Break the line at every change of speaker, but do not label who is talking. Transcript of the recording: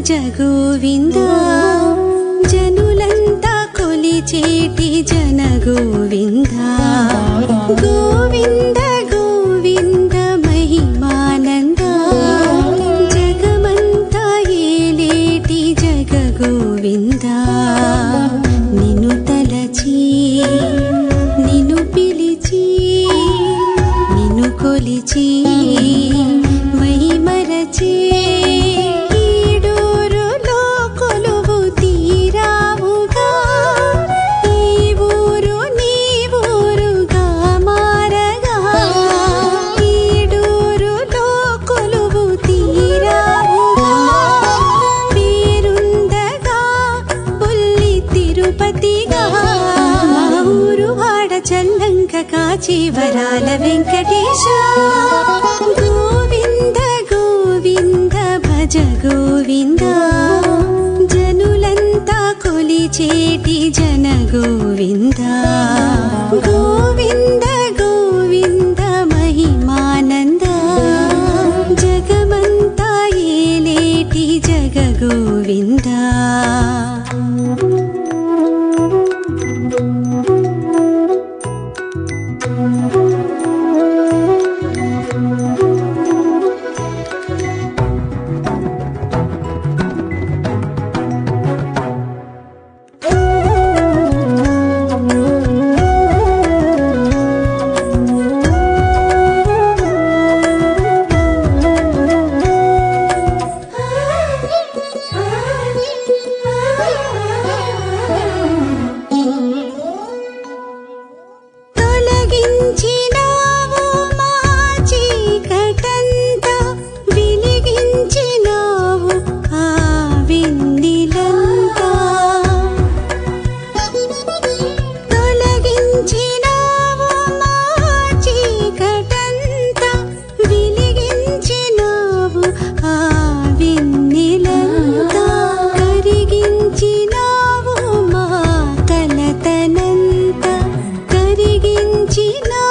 భజ గోవింద జనులంతా కొలిచేటి జన గోవింద గోవింద గోవింద మహిమానంద? జగమంతా ఏలేటి జగ గోవింద నిను తలచి నిను పిలిచి నిను కొలిచి ककाची గోవింద वेङ्कटेश गोविन्द गोविन्द भज गोविन्द। जनुलन्ताकोलि గోవింద जनगोविन्द गोविन्द। गोविन्द महिमानन्द। जगमन्ता लेटी जगगोविन्द। వచ్చినా